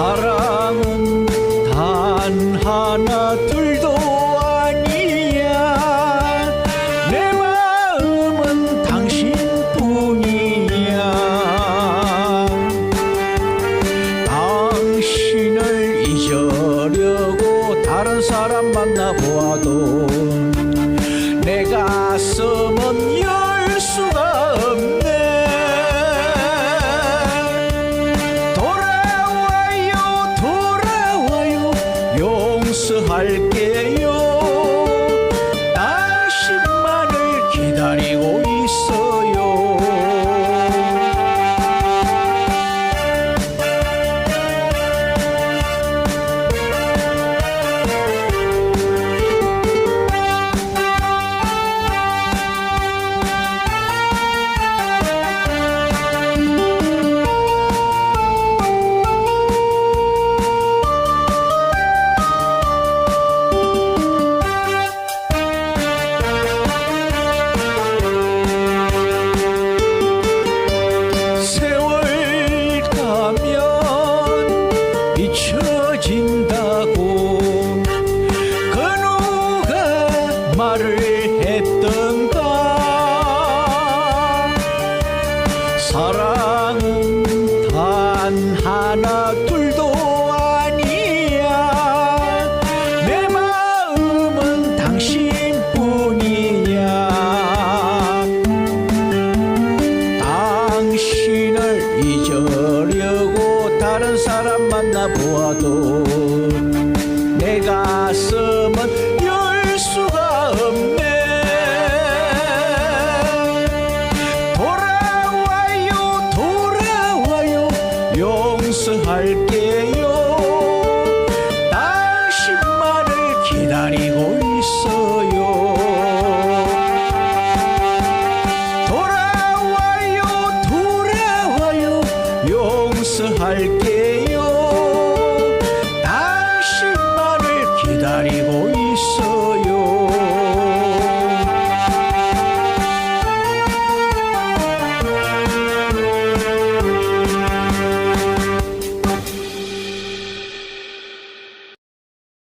사랑은 단 하나 둘도 아니야. 내 마음은 당신뿐이야. 당신을 잊으려고 다른 사람 만나보아도 내 가슴은 열 수가 哎。 말을 했던가 사랑은 단 하나 둘도 아니야. 내 마음은 당신뿐이야. 당신을 잊으려고 다른 사람 만나보아도 내 가슴은 용서할게요. 당신만을 기다리고